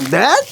দেখ।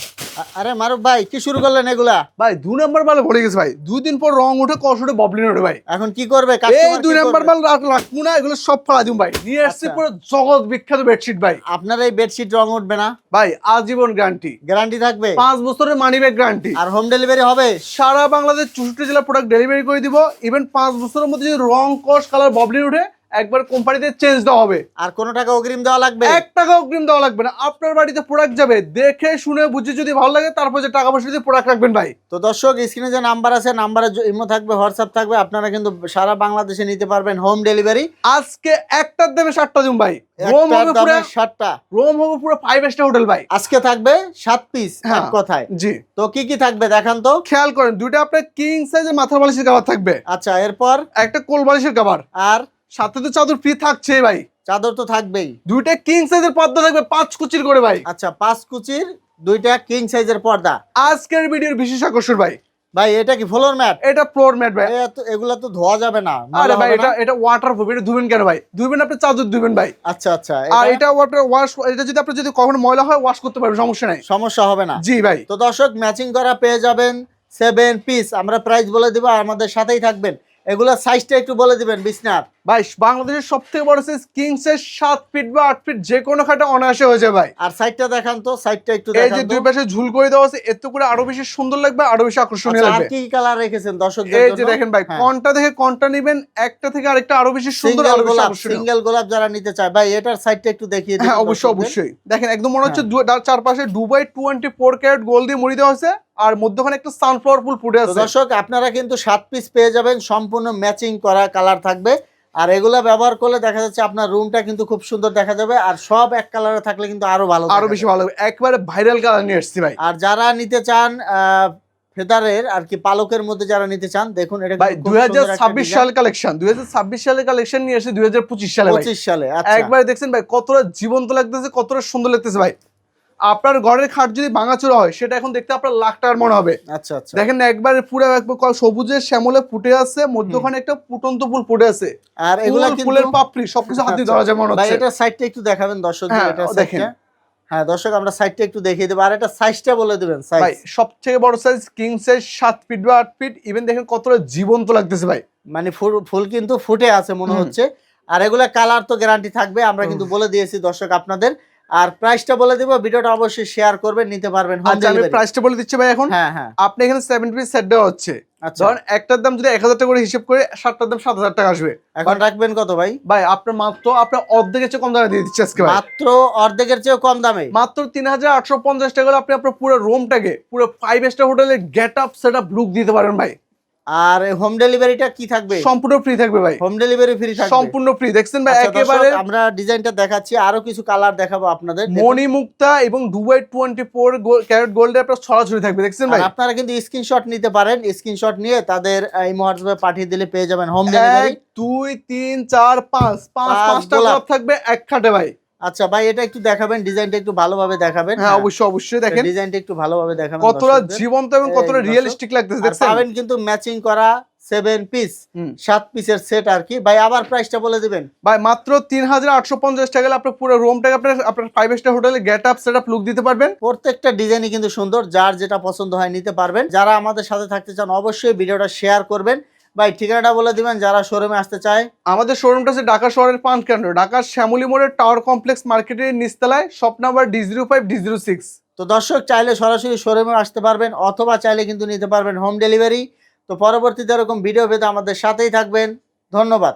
আরে মারুফ ভাই কি শুরু করলেন এগুলা? ভাই দু নম্বর মাল ভরে গেছে ভাই। দুই দিন পর রং উঠে কষ উঠে ববলিন ওঠে ভাই। এখন কি করবে? এই দুই নম্বর মাল রাখ- রাখব না এগুলো সব ফালা দিম ভাই। নিয়ে আসছি আচ্ছা। পুরো জগৎ বিখ্যাত বেডশিট ভাই। আপনার এই বেডশিট রং উঠবে না? ভাই আজীবন গ্যারান্টি গ্যারান্টি থাকবে? পাঁচ বছরের মানি ব্যাগ গ্যারান্টি আর হোম ডেলিভারি হবে? সারা বাংলাদেশ চৌষট্টি জেলা প্রোডাক্ট ডেলিভারি করে দিব। ইভেন পাঁচ বছরের মধ্যে যদি রং কস কালার ববলিন উঠে একবার কোম্পানিতে চেঞ্জ দেওয়া হবে। আর কোনো টাকা অগ্রিম দেওয়া লাগবে? এক টাকা অগ্রিম দেওয়া লাগবে না। আপনার বাড়িতে প্রোডাক্ট যাবে দেখে শুনে বুঝে যদি ভালো লাগে তারপর যে টাকা পয়সা দিয়ে প্রোডাক্ট রাখবেন ভাই। তো দর্শক স্ক্রিনে যে নাম্বার আছে নাম্বারে ইমো থাকবে হোয়াটসঅ্যাপ থাকবে আপনারা কিন্তু সারা বাংলাদেশে নিতে পারবেন হোম ডেলিভারি আজকে একটার দেবে সাতটা জুম ভাই। রোম হবে পুরো সাতটা রোম হবে পুরো ফাইভ স্টার হোটেল ভাই। আজকে থাকবে সাত পিস হ্যাঁ। এক কথায়। জি। তো কি কি থাকবে দেখান তো। খেয়াল করেন দুইটা আপনার কিং সাইজের মাথার বালিশের কাবার থাকবে। আচ্ছা এরপর? একটা কোল বালিশের কাবার আর সাথে তো চাদর ফ্রি থাকছে ভাই। চাদর তো থাকবেই। দুইটা কিং সাইজের পর্দা থাকবে পাঁচ কুচির করে ভাই। আচ্ছা পাঁচ কুচির দুইটা কিং সাইজের পর্দা। আজকের ভিডিওর বিশেষ আকর্ষণ ভাই। ভাই এটা কি ফ্লোর ম্যাট এটা ফ্লোর ম্যাট ভাই। এগুলা তো ধোয়া যাবে না আরে ভাই এটা এটা ওয়াটার প্রুফ এটা ধুবেন কেন ভাই? ধুবেন আপনি চাদর ধুবেন ভাই। আচ্ছা আচ্ছা আর এটা আপনার ওয়াশ এটা যদি আপনি যদি কখনো ময়লা হয় ওয়াশ করতে পারবেন সমস্যা নাই। সমস্যা হবে না। জি ভাই। তো দর্শক ম্যাচিং করা পেয়ে যাবেন সেভেন পিস আমরা প্রাইস বলে দিব আমাদের সাথেই থাকবেন। এগুলা সাইজটা একটু বলে দিবেন বিছনার। ভাই বাংলাদেশের সব থেকে বড় সাইজ কিংস এর সাত ফিট বা আট ফিট যে কোনো খাটে অনায়াসে হয়ে যায় ভাই। আর সাইডটা দেখান তো সাইডটা একটু এই যে দুই পাশে ঝুল করে দেওয়া আছে এতে করে আরও বেশি সুন্দর লাগবে আরও বেশি আকর্ষণীয় আচ্ছা, আর কি কালার রেখেছেন দর্শকদের এই যে দেখেন ভাই হ্যাঁ। কোনটা দেখে কোনটা নেবেন একটা থেকে আরেকটা আরও বেশি সুন্দর আরও বেশি আকর্ষণীয়। সিঙ্গেল গোলাপ যারা নিতে চায় ভাই এটার সাইডটা একটু দেখিয়ে দিন হ্যাঁ অবশ্যই অবশ্যই। দেখেন একদম মনে হচ্ছে তার চারপাশে Dubai twenty four carat gold দিয়ে মুড়ি দেওয়া হয়েছে আর মধ্যখানে একটা সানফ্লাওয়ার ফুল ফুটে আছে। দর্শক আপনারা কিন্তু সাত পিস পেয়ে যাবেন সম্পূর্ণ ম্যাচিং করা কালার থাকবে। আর এগুলা ব্যবহার করলে দেখা যাচ্ছে আপনার রুমটা কিন্তু খুব সুন্দর দেখা যাবে আর সব এক কালারে থাকলে কিন্তু আরও ভালো আরও বেশি ভালো। একবারে ভাইরাল কালার নিয়ে আসছি ভাই। আর যারা নিতে চান আহ, ফেদারের আর কি পালকের মধ্যে যারা নিতে চান দেখুন এটা ভাই দুই হাজার ছাব্বিশ সাল কালেকশন দুই হাজার ছাব্বিশ সালের কালেকশন নিয়ে হাজার পঁচিশ সালে ভাই। পঁচিশ সালে আচ্ছা। একবার দেখছেন ভাই কতটা জীবন্ত লাগতেছে কতটা সুন্দর লাগতেছে ভাই। আপনার ঘরের খাট যদি ভাঙাচোরা হয় সেটা এখন দেখতে আপনার লাখ টাকার মনে হবে। আচ্ছা আচ্ছা। দেখেন একবার পুরো একবার সবুজের শ্যামলে ফুটে আছে মধ্যখানে একটা ফুটন্ত ফুল ফুটে আছে। আর এগুলা ফুলের পাপড়ি সবকিছু হাতে আচ্ছা, ধরা যায় মনে ভাই হচ্ছে। এটা সাইডটা একটু দেখাবেন দর্শক হ্যাঁ, এটা দেখেন। হ্যাঁ দর্শক আমরা সাইডটা একটু দেখিয়ে দেবো। আর এটা সাইজটা বলে দিবেন ভাই সাইজ সব থেকে বড় সাইজ কিং সাইজ সাত ফিট বা আট ফিট ইভেন দেখেন কতটা জীবন্ত লাগতেছে ভাই। মানে ফুল ফুল কিন্তু ফুটে আছে মনে হচ্ছে। আর এগুলা কালার তো গ্যারান্টি থাকবে আমরা কিন্তু বলে দিয়েছি দর্শক আপনাদের। আর প্রাইসটা বলে দিব ভিডিওটা অবশ্যই শেয়ার করবেন নিতে পারবেন আচ্ছা আমি প্রাইসটা বলে দিচ্ছি ভাই এখন। হ্যাঁ হ্যাঁ। আপনি এখানে সেভেন পিস সেট দেওয়া হচ্ছে। আচ্ছা। ধরেন একটার দাম যদি এক হাজার টাকা করে হিসেব করে সাতটার দাম সাত হাজার টাকা আসবে। এখন রাখবেন কত ভাই? ভাই আপনার মাত্র আপনার অর্ধেকের চেয়ে কম দামে দিয়ে দিচ্ছে আজকে ভাই। মাত্র অর্ধেকের চেয়ে কম দামে? মাত্র তিন হাজার আটশো পঞ্চাশ টাকা হলে আপনি আপনার পুরো রুমটাকে পুরো ফাইভ স্টার হোটেলের get up set up look দিতে পারেন ভাই। আর হোম ডেলিভারিটা কি থাকবে? সম্পূর্ণ ফ্রি থাকবে ভাই। হোম ডেলিভারি ফ্রি থাকবে। সম্পূর্ণ ফ্রি দেখছেন ভাই আচ্ছা, একেবারে আমরা ডিজাইনটা দেখাচ্ছি আরও কিছু কালার দেখাবো আপনাদের। দেখুন। মণিমুক্তা এবং দুবাই টোয়েন্টি ফোর ক্যারেট গোল্ডে আপনার ছড়াছড়ি থাকবে। দেখছেন ভাই? আপনারা কিন্তু স্ক্রিনশট নিতে পারেন। স্ক্রিনশট নিয়ে তাদের এই হোয়াটসঅ্যাপে পাঠিয়ে দিলে পেয়ে যাবেন হোম ডেলিভারি এক দুই তিন চার পাঁচ। পাঁচ পাঁচ পাঁচটা। গোলাপ। থাকবে এক খাটে ভাই। আচ্ছা ভাই এটা একটু দেখাবেন ডিজাইনটা একটু ভালোভাবে দেখাবেন। হ্যাঁ অবশ্যই অবশ্যই দেখেন। ডিজাইনটা একটু ভালোভাবে দেখাবেন কতটা জীবন্ত এবং কতটা রিয়েলিস্টিক লাগতেছে দেখছেন? পাবেন কিন্তু ম্যাচিং করা সেভেন পিস। সাত পিসের সেট আর কি। ভাই আবার প্রাইসটা বলে দিবেন। ভাই মাত্র তিন হাজার আটশো পঞ্চাশ টাকা আপনার পুরো রুমটাকে আপনার আপনার ফাইভ স্টার হোটেলে get up set up look দিতে পারবেন। প্রত্যেকটা ডিজাইনই কিন্তু সুন্দর যার যেটা পছন্দ হয় নিতে পারবেন। যারা আমাদের সাথে থাকতে চান অবশ্যই ভিডিওটা শেয়ার করবেন। ভাই ঠিকানাটা বলে দিবেন যারা শোরুমে আসতে চায়। আমাদের শোরুমটা হচ্ছে ঢাকা শহরের পাঁচ কেন্দ্র ঢাকার শ্যামলী মোড়ের টাওয়ার কমপ্লেক্স মার্কেটের নিচতলায় shop number D zero five D zero six তো দর্শক চাইলে সরাসরি শোরুমে আসতে পারবেন অথবা চাইলে কিন্তু নিতে পারবেন হোম ডেলিভারি তো পরবর্তীতে এরকম ভিডিও পেতে আমাদের সাথেই থাকবেন। ধন্যবাদ।